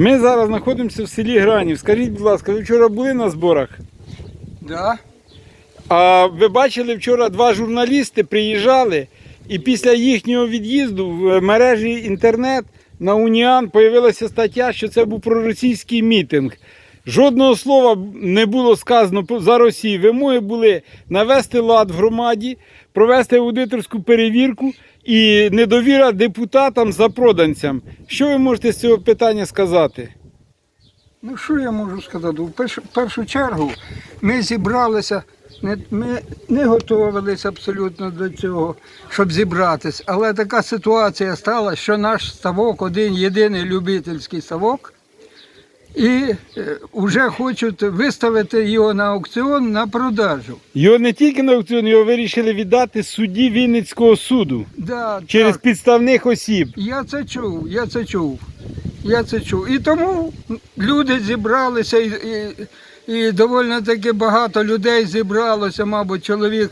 Ми зараз знаходимося в селі Гранів. Скажіть, будь ласка, ви вчора були на зборах? Да. А ви бачили вчора два журналісти приїжджали, і після їхнього від'їзду в мережі інтернет на Уніан появилася стаття, що це був проросійський мітинг. Жодного слова не було сказано за Росію. Вимоги були навести лад в громаді, провести аудиторську перевірку і недовіра депутатам запроданцям. Що ви можете з цього питання сказати? Ну що я можу сказати? В першу, чергу ми зібралися, ми не готувалися абсолютно до цього, щоб зібратися. Але така ситуація стала, що наш ставок один єдиний любительський ставок. І вже хочуть виставити його на аукціон на продажу. Його не тільки на аукціон, його вирішили віддати судді Вінницького суду Да, через так. підставних осіб. Я це чув, я це чув. Я це чув. І тому люди зібралися, і, і, і доволі таки багато людей зібралося, мабуть, чоловік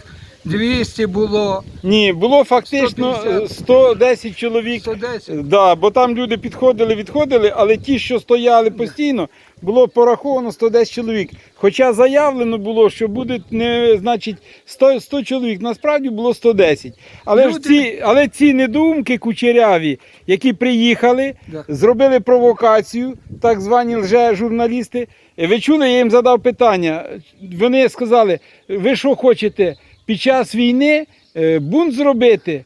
200 було, Ні, було фактично 150. 110 чоловік. 110. Да, бо там люди підходили, відходили, але ті, що стояли постійно, було пораховано 110 чоловік. Хоча заявлено було, що буде не, значить, 100, 100 чоловік, насправді було 110. Але, ж ці, але ці недоумки кучеряві, які приїхали, Да. зробили провокацію, так звані лже-журналісти. Ви чули, я їм задав питання. Вони сказали, ви що хочете під час війни е, бунт зробити?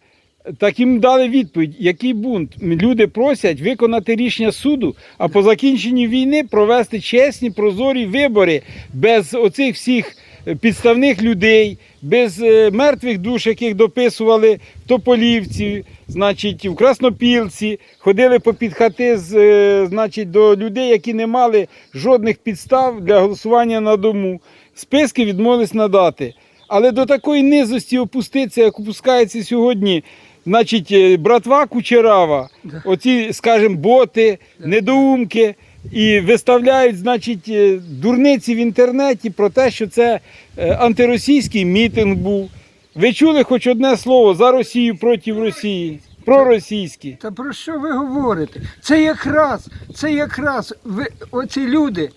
Так їм дали відповідь, який бунт. Люди просять виконати рішення суду, а по закінченні війни провести чесні, прозорі вибори без оцих всіх е, підставних людей, без е, мертвих душ, яких дописували в Тополівці, значить, в Краснопілці, ходили по під хати з, значить, до людей, які не мали жодних підстав для голосування на дому. Списки відмовились надати. Але до такої низості опуститися, як опускається сьогодні, значить, е, братва Кучерава, оці, скажімо, боти, недоумки, і виставляють, значить, е, дурниці в інтернеті про те, що це е, антиросійський мітинг був. Ви чули хоч одне слово за Росію проти Росії? Проросійські. Та про що ви говорите? Це якраз, це якраз ви, оці люди,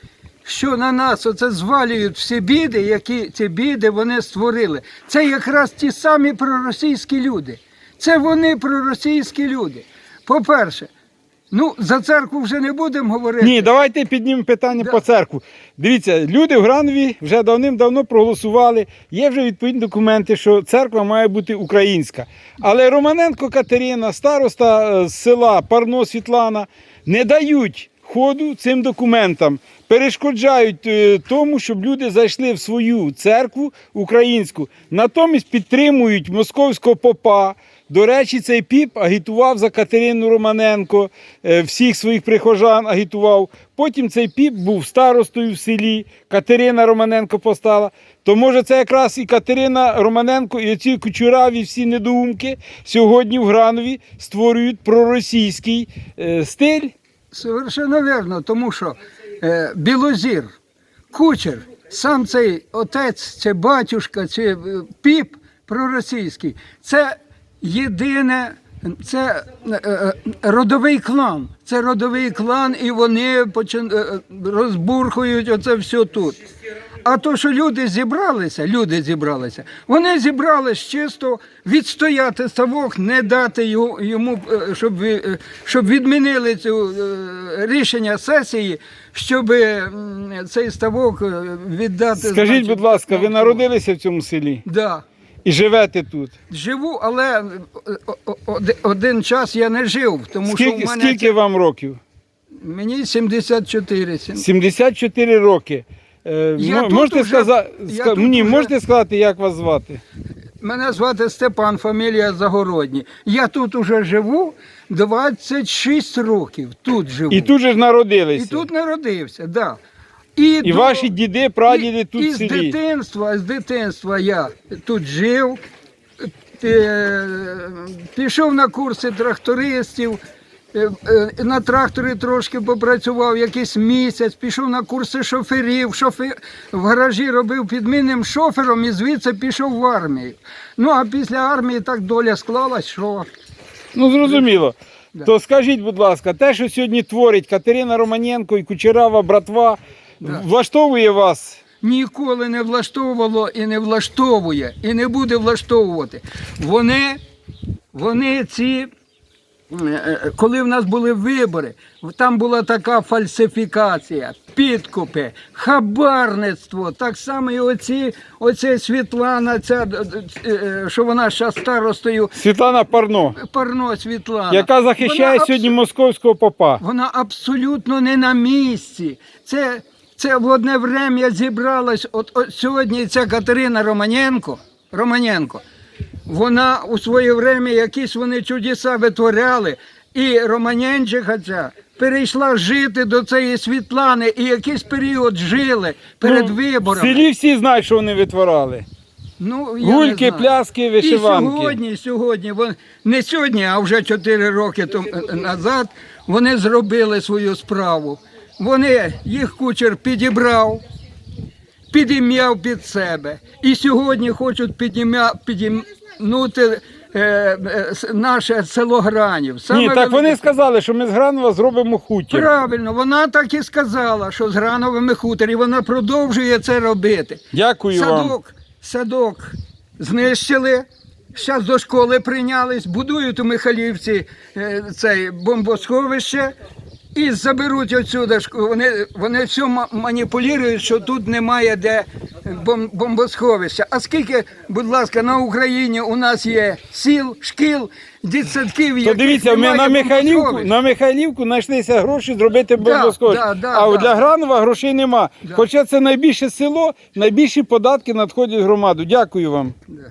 що на нас оце звалюють всі біди, які ці біди вони створили. Це якраз ті самі проросійські люди. Це вони проросійські люди. По-перше, ну за церкву вже не будемо говорити. Ні, давайте піднімемо питання Да. по церкву. Дивіться, люди в Гранові вже давним-давно проголосували. Є вже відповідні документи, що церква має бути українська. Але Романенко Катерина, староста е, з села Парно Світлана, не дають ходу цим документам, перешкоджають е, тому, щоб люди зайшли в свою церкву українську. Натомість підтримують московського попа. До речі, цей піп агітував за Катерину Романенко, е, всіх своїх прихожан агітував. Потім цей піп був старостою в селі, Катерина Романенко постала. То може це якраз і Катерина Романенко, і оці кучураві всі недоумки сьогодні в Гранові створюють проросійський е, стиль. Совершенно вірно, тому що е, Білозір, кучер, сам цей отець, це батюшка, це е, піп проросійський, це єдине, це е, е, родовий клан. Це родовий клан, і вони е, розбурхують оце все тут. А то, що люди зібралися, люди зібралися, вони зібрались чисто відстояти ставок, не дати йому, е, щоб, е, щоб відмінили цю е, рішення сесії, щоб цей ставок віддати. Скажіть, значить, будь ласка, ви народилися в цьому селі Да. і живете тут? Живу, але один час я не жив, тому що в мене скільки вам років? мені 74. сім- 74 роки. Е, Я мо- тут можете уже- сказати, я ска- тут мені уже- можете сказати, як вас звати? Мене звати Степан, фамілія Загородні. Я тут уже живу 26 років. Тут живу. І тут же ж народилися. І тут народився, да. І, І ваші діди, прадіди тут і в з селі. дитинства, з дитинства я тут жив, е, пішов на курси трактористів, на тракторі трошки попрацював якийсь місяць, пішов на курси шоферів, шофер, в гаражі робив підмінним шофером і звідси пішов в армію. Ну а після армії так доля склалась, що Ну зрозуміло. Да. То скажіть, будь ласка, те, що сьогодні творить Катерина Романенко і Кучерава, братва, Да. влаштовує вас? ніколи не влаштовувало і не влаштовує, і не буде влаштовувати. Вони, вони ці, е, е, коли в нас були вибори, там була така фальсифікація, підкупи, хабарництво. Так само і оці, оце Світлана, ця, е, що вона зараз старостою, Світлана Парно, Парно Світлана. яка захищає Вона сьогодні московського попа. вона абсолютно не на місці. Це, це в одне время зібралась. От, от сьогодні ця Катерина Романенко, Романенко, вона у своє время якісь вони чудеса витворяли. І Романенчиха ця перейшла жити до цієї Світлани і якийсь період жили перед Ну, В селі всі знають, що вони витворали. Ну, я не Гульки, знаю. пляски, вишиванки. І сьогодні, сьогодні, вон- не сьогодні, а вже 4 роки тому, е, назад вони зробили свою справу. Вони, їх кучер підібрав, підім'яв під себе. І сьогодні хочуть підім'я, підімнути е, е, наше село Гранів. Саме Ні, так вони сказали, що ми з Гранова зробимо хутір. Правильно, вона так і сказала, що з Грановими хуторі вона продовжує це робити. Дякую вам. Садок, садок знищили. Зараз до школи прийнялись, будують у Михайлівці е, цей бомбосховище і заберуть отсюди. шк- Вони, вони все ма- маніпулюють, що тут немає де бомбосховища. А скільки, будь ласка, на Україні у нас є сіл, шкіл, дитсадків, То дивіться, ми на механівку на механівку знайшлися гроші зробити бомбосховище. да, да, а от да. для Гранова грошей нема. Да. Хоча це найбільше село, найбільші податки надходять в громаду. Дякую вам. Да.